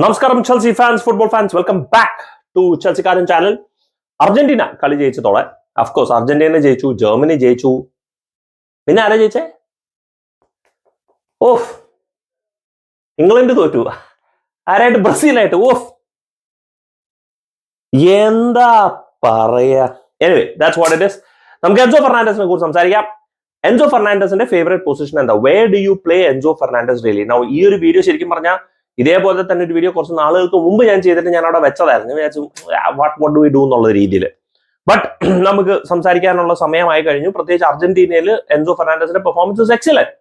നമസ്കാരം Chelsea fans football fans welcome back to ചെൽസിക്കാരൻ channel Argentina കളി ജയിച്ചതോടെ അഫ്കോഴ്സ് അർജന്റീന ജയിച്ചു ജർമ്മനി ജയിച്ചു. പിന്നെ ആരാ ജയിച്ചേ? ഓഫ്. ഇംഗ്ലണ്ട് തോറ്റു. ആരായിട്ട്? ബ്രസീലായിട്ട്. ഓഫ്. എന്താ പറയാ? എനിവേ ദാറ്റ്സ് വാട്ട് ഇറ്റ് നമുക്ക് എൻസോ ഫെർണാണ്ടസിനെ കുറിച്ച് സംസാരിക്കാം. എൻസോ ഫെർണാണ്ടസിന്റെ ഫേവറേറ്റ് പൊസിഷൻ എന്താ? Where do you play Enzo Fernandez daily now ഈ ഒരു വീഡിയോ ശരിക്കും പറഞ്ഞാൽ ഇതേപോലെ തന്നെ ഒരു വീഡിയോ കുറച്ച് നാളുകൾക്ക് മുമ്പ് ഞാൻ ചെയ്തിട്ട് ഞാൻ അവിടെ വെച്ചതായിരുന്നു. വിചാരിച്ചു what what do we do എന്നുള്ള രീതിയിൽ ബട്ട് നമുക്ക് സംസാരിക്കാനുള്ള സമയമായി കഴിഞ്ഞു. പ്രത്യേകിച്ച് അർജന്റീനയിൽ Enzo ഫെർണാണ്ടസിന്റെ performance excellent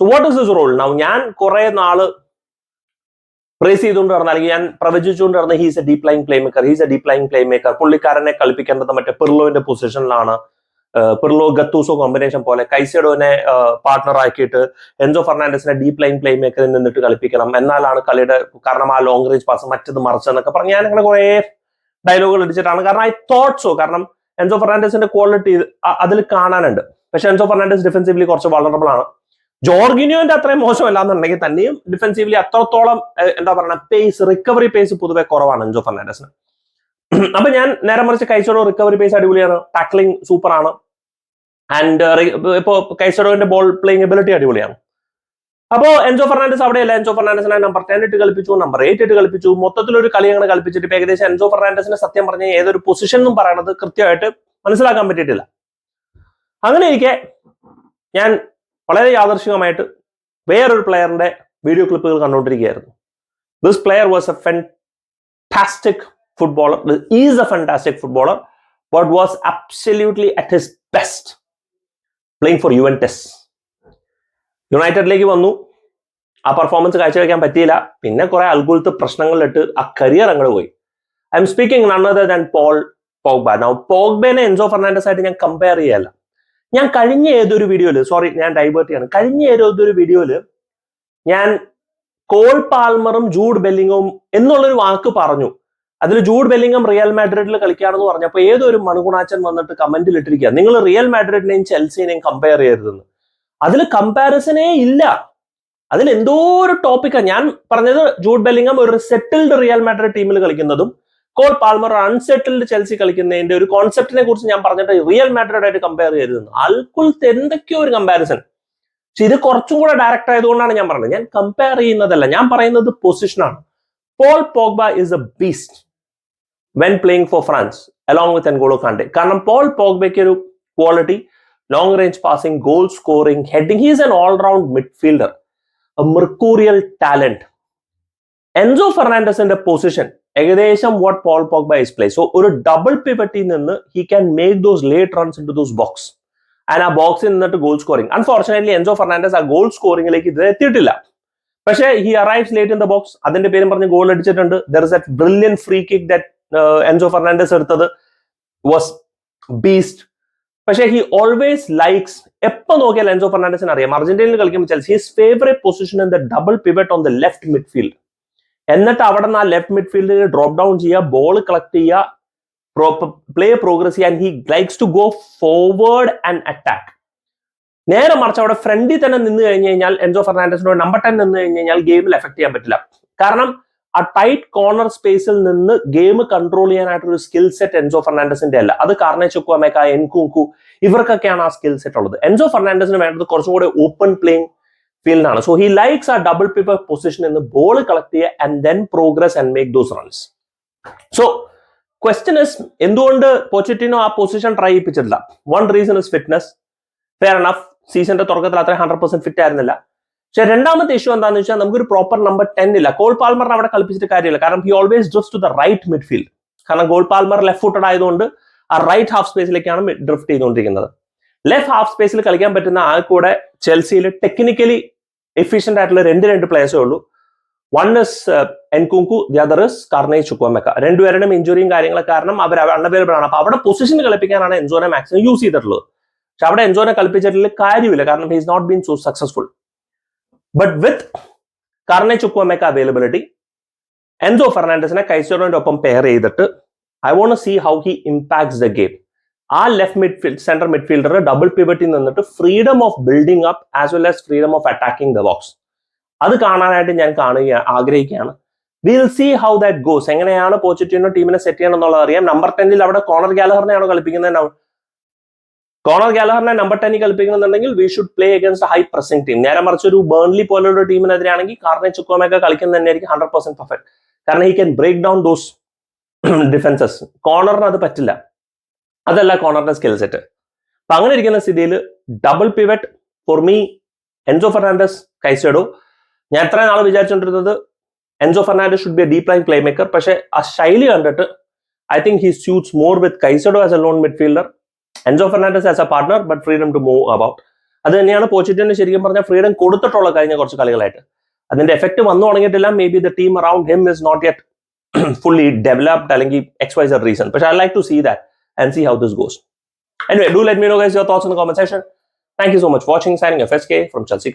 so what is is role now ഞാൻ കുറെ നാൾ പ്രേസ് ചെയ്തുകൊണ്ട് നടന്ന അല്ലെങ്കിൽ ഞാൻ പ്രവചിച്ചുകൊണ്ട് നടന്ന he's a deep line playmaker he's a deep line playmaker പുള്ളിക്കാരനെ കളിപ്പിക്കേണ്ടത് മറ്റേ പെർലോവിന്റെ പൊസിഷനിലാണ് പിർലോ ഗത്തൂസോ കോമ്പിനേഷൻ പോലെ കൈസേഡോനെ പാർട്ണർ ആക്കിയിട്ട് എൻസോ ഫെർണാണ്ടസിനെ ഡീപ് ലൈൻ പ്ലേ മേക്കറിൽ നിന്നിട്ട് കളിപ്പിക്കണം. എന്നാലാണ് കളിയുടെ കാരണം ആ ലോങ് റേഞ്ച് പാസ് മറ്റത് മറിച്ചെന്നൊക്കെ പറഞ്ഞ് ഞാൻ അങ്ങനെ കുറെ ഡയലോഗുകൾ അടിച്ചിട്ടാണ് കാരണം ഐ തോട്ട് സോ കാരണം എൻസോ ഫെർണാണ്ടസിന്റെ ക്വാളിറ്റി അതിൽ കാണാനുണ്ട്. പക്ഷെ എൻസോ ഫെർണാണ്ടസ് ഡിഫെൻസീവ്ലി കുറച്ച് വളറബിൾ ആണ്. ജോർഗിനിയോന്റെ അത്രയും മോശമല്ല എന്നുണ്ടെങ്കിൽ തന്നെയും ഡിഫെൻസീവ്ലി അത്രത്തോളം എന്താ പറയുക പേസ് റിക്കവറി പേസ് പൊതുവെ കുറവാണ് എൻസോ ഫെർണാണ്ടസിന്. അപ്പൊ ഞാൻ നേരെ മറിച്ച് കൈസഡോ റിക്കവറി പേസ് അടിപൊളിയാണ്. ടാക്ലിംഗ് സൂപ്പർ ആണ് ആൻഡ് ഇപ്പോ കൈസഡോന്റെ ബോൾ പ്ലേയിങ് എബിലിറ്റി അടിപൊളിയാണ്. അപ്പോ എൻസോ ഫെർണാണ്ടസ് അവിടെയല്ല. എൻസോ ഫെർണാണ്ടസിനെ നമ്പർ ടെൻ ഇട്ട് കളിപ്പിച്ചു നമ്പർ എയ്റ്റ് ഇട്ട് കളിപ്പിച്ചു. മൊത്തത്തിൽ ഒരു കളി അങ്ങനെ കളിപ്പിച്ചിട്ട് ഏകദേശം എൻജോ ഫെർണാണ്ടസിനെ സത്യം പറഞ്ഞ ഏതൊരു പൊസിഷൻ എന്നും പറയണത് കൃത്യമായിട്ട് മനസ്സിലാക്കാൻ പറ്റിയിട്ടില്ല. അങ്ങനെ ഇരിക്കെ ഞാൻ വളരെ യാദർശികമായിട്ട് വേറൊരു പ്ലെയറിന്റെ വീഡിയോ ക്ലിപ്പുകൾ കണ്ടുകൊണ്ടിരിക്കുകയായിരുന്നു this player was a fantastic footballer is a fantastic footballer but was absolutely at his best playing for Juventus യുണൈറ്റഡിലേക്ക് വന്നു. ആ പെർഫോമൻസ് കാഴ്ചവെക്കാൻ പറ്റിയില്ല. പിന്നെ കുറെ അൽഗുലത്ത് പ്രശ്നങ്ങളിലിട്ട് ആ കരിയർ അങ്ങോട്ട് പോയി. I'm speaking none other than Paul Pogba now പോഗ്ബേനെ Enzo Fernandez ആയിട്ട് ഞാൻ കമ്പയർ ചെയ്യല്ല. ഞാൻ കഴിഞ്ഞ ഏതൊരു വീഡിയോയിൽ സോറി ഞാൻ ഡൈവേർട്ട് ചെയ്യാണ്. കഴിഞ്ഞ ഏതൊരു വീഡിയോയിൽ ഞാൻ കോൾ പാൽമറും ജൂഡ് ബെല്ലിങ്ങും എന്നുള്ളൊരു വാക്ക് പറഞ്ഞു. അതിൽ ജൂഡ് ബെല്ലിംഗം റിയൽ മാഡ്രിഡിൽ കളിക്കുകയാണെന്ന് പറഞ്ഞപ്പോൾ ഏതൊരു മണുകുണാച്ചൻ വന്നിട്ട് കമന്റിൽ ഇട്ടിരിക്കുക? നിങ്ങൾ റിയൽ മാഡ്രിഡിനെയും ചെൽസിനെയും കമ്പയർ ചെയ്യരുതെന്ന്. അതിൽ കമ്പാരിസനേ ഇല്ല. അതിൽ എന്തോ ഒരു ടോപ്പിക്കാണ് ഞാൻ പറഞ്ഞത് ജൂഡ് ബെല്ലിംഗം ഒരു സെറ്റിൽഡ് റിയൽ മാഡ്രിഡ് ടീമിൽ കളിക്കുന്നതും കോൾ പാൽമർ അൺസെറ്റിൽഡ് ചെൽസി കളിക്കുന്നതിന്റെ ഒരു കോൺസെപ്റ്റിനെ കുറിച്ച് ഞാൻ പറഞ്ഞിട്ട് റിയൽ മാഡ്രിഡ് ആയിട്ട് കമ്പയർ ചെയ്തിരുന്നു അൽക്കുൽത്ത് എന്തൊക്കെയോ ഒരു കമ്പാരിസൺ പക്ഷെ ഇത് കുറച്ചും കൂടെ ഡയറക്റ്റ് ആയതുകൊണ്ടാണ് ഞാൻ പറഞ്ഞത്. ഞാൻ കമ്പയർ ചെയ്യുന്നതല്ല. ഞാൻ പറയുന്നത് പൊസിഷനാണ് Paul Pogba is a beast when playing for France along with N'Golo Kante കാരണം പോൾ പോഗ്ബയ്ക്ക് ഒരു quality long range passing goal scoring heading he's an all round midfielder mercurial talent Enzo ഫെർണാണ്ടസിന്റെ position ഏകദേശം what Paul Pogba is play so ഒരു double പിവറ്റിൽ നിന്ന് he can make those late runs into those box and ആ ബോക്സിൽ നിന്നിട്ട് goal scoring unfortunately Enzo Fernandez ആ goal സ്കോറിംഗിലേക്ക് ഇത് എത്തിയിട്ടില്ല. പക്ഷേ he arrives late in the box അതിന്റെ പേരും പറഞ്ഞ് ഗോൾ അടിച്ചിട്ടുണ്ട്. There is a brilliant free kick that Enzo Fernandez എടുത്തത് വാസ് ബീസ്റ്റ് പക്ഷേ ഹി ഓൾവേസ് ലൈക്സ് എപ്പോ നോക്കിയാൽ എൻസോ ഫെർണാണ്ടസിന് അറിയാം. അർജന്റീനയിൽ കളിക്കുമ്പോൾ Chelsea his favourite position in the double pivot on the left midfield എന്നിട്ട് അവിടെ നിന്ന് ആ ലെഫ്റ്റ് മിഡ്ഫീൽഡിൽ ഡ്രോപ്പ് ഡൗൺ ചെയ്യുക ബോൾ കളക്ട് ചെയ്യുക പ്ലേ പ്രോഗ്രസ് ചെയ്യാൻ he likes to go forward and attack നേരെ മറിച്ച് അവിടെ ഫ്രണ്ടിൽ തന്നെ നിന്ന് കഴിഞ്ഞ് കഴിഞ്ഞാൽ എൻസോ ഫെർണാണ്ടസിനോട് നമ്പർ ടെൻ നിന്ന് കഴിഞ്ഞ് കഴിഞ്ഞാൽ ഗെയിമിൽ എഫക്ട് ചെയ്യാൻ പറ്റില്ല. കാരണം ആ ടൈറ്റ് കോർണർ സ്പേസിൽ നിന്ന് ഗെയിം കൺട്രോൾ ചെയ്യാനായിട്ടൊരു സ്കിൽ സെറ്റ് എൻസോ ഫെർണാണ്ടസിന്റെ അല്ല. അത് കാർണെ ചുക്കുമേക്ക എൻകുങ്കു ഇവർക്കൊക്കെയാണ് ആ സ്കിൽ സെറ്റ് ഉള്ളത്. എൻസോ ഫെർണാണ്ടസിന് വേണ്ടത് കുറച്ചും കൂടെ ഓപ്പൺ പ്ലേയിങ് ഫീൽഡാണ് സോ ഹി ലൈക്സ് ആ ഡബിൾ പിപ്പർ പൊസിഷൻ എന്ന് ബോൾ കളക്ട് ചെയ്യുക and then progress and make those runs so question is എന്തുകൊണ്ട് പോച്ചിറ്റിനോ ആ position try ചെയ്യിപ്പിച്ചിട്ടില്ല? One reason is fitness fair enough സീസണിന്റെ തുടക്കത്തിൽ അത്ര ഹൺഡ്രഡ് പെർസെന്റ് ഫിറ്റ് ആയിരുന്നില്ല. പക്ഷെ രണ്ടാമത്തെ ഇഷ്യൂ എന്താണെന്ന് വെച്ചാൽ നമുക്കൊരു പ്രോപ്പർ നമ്പർ ടെൻ ഇല്ല. കോൾ പാൽമറിനെ അവിടെ കളിപ്പിച്ചിട്ട് കാര്യമില്ല. കാരണം he always just to the right midfield കാരണം ഗോൾ പാൽമർ ലെഫ്റ്റ് ഫുട്ടഡ് ആയതുകൊണ്ട് ആ റൈറ്റ് ഹാഫ് സ്പേസിലേക്കാണ് ഡ്രിഫ്റ്റ് ചെയ്തുകൊണ്ടിരിക്കുന്നത്. ലെഫ്റ്റ് ഹാഫ് സ്പേസിൽ കളിക്കാൻ പറ്റുന്ന ആ കൂടെ ചെൽസിയിൽ ടെക്നിക്കലി എഫിഷ്യന്റ് ആയിട്ടുള്ള രണ്ട് രണ്ട് പ്ലേയേഴ്സേ ഉള്ളൂ. One is Nkunku the other is Carney Chukwuemeka രണ്ടുപേരുടെയും ഇഞ്ചുറിയും കാര്യങ്ങളൊക്കെ കാരണം അവർ അൺഅവൈലബിൾ ആണ്. അപ്പൊ അവിടെ പൊസിഷൻ കളിപ്പിക്കാനാണ് എൻസോനെ മാക്സിമം യൂസ് ചെയ്തിട്ടുള്ളത്. പക്ഷെ അവിടെ എൻസോനെ കളിപ്പിച്ചിട്ടുള്ള കാര്യമില്ല. കാരണം he's not been so successful but with Carney Chukwuemeka availability Enzo ഫെർണാണ്ടസിനെ കൈസോറിന്റെ ഒപ്പം പെയർ ചെയ്തിട്ട് I want see how he impacts the game ആ left midfield centre midfielder double പിവറ്റിൽ നിന്നിട്ട് freedom of building up as well as freedom of attacking the box അത് കാണാനായിട്ട് ഞാൻ കാണുക ആഗ്രഹിക്കുകയാണ്. Will see how that goes എങ്ങനെയാണ് Pochettino ടീമിനെ set ചെയ്യണം എന്നുള്ളത് അറിയാം. നമ്പർ ടെന്നിൽ അവിടെ കോണർ ഗാലഹറിനെയാണോ കളിപ്പിക്കുന്നത് കോണർ ഗാലഹറിനെ നമ്പർ ടെന്നിൽ കളിപ്പിക്കുന്നുണ്ടെങ്കിൽ we should play against high pressing team നേരെ മറിച്ച് ഒരു ബേൺലി പോലുള്ള ടീമിനെതിരെയാണെങ്കിൽ കാർണെ ചുക്കോമൊക്കെ കളിക്കുന്നത് തന്നെയായിരിക്കും ഹൺഡ്രഡ് പെർസെന്റ് പെർഫെക്റ്റ് കാരണം he can break down those defences കോണറിന് അത് പറ്റില്ല. അതല്ല കോണറിന്റെ സ്കിൽ സെറ്റ് അപ്പൊ അങ്ങനെ ഇരിക്കുന്ന സ്ഥിതിയിൽ double pivot for me Enzo Fernandez Caicedo ഞാൻ എത്ര നാൾ വിചാരിച്ചുകൊണ്ടിരുന്നത് Enzo Fernandez should be a deep line playmaker പക്ഷേ ആ ശൈലി കണ്ടിട്ട് I think he suits more with Caicedo as a lone midfielder Enzo Fernandez as a partner but freedom to move about അത് തന്നെയാണ് പോച്ചിറ്റിന് ശരിക്കും പറഞ്ഞാൽ ഫ്രീഡം കൊടുത്തിട്ടുള്ള കഴിഞ്ഞ കുറച്ച് കളികളായിട്ട് അതിന്റെ എഫക്ട് വന്നു തുടങ്ങിയിട്ടില്ല maybe the team around him is not yet fully developed അല്ലെങ്കിൽ എക്സ് വൈസ് റീസൺ പക്ഷെ I like to see that and see how this goes Anyway, do let me know guys your thoughts in the comment section. Thank you so much for watching. Signing FSK from Chelsea.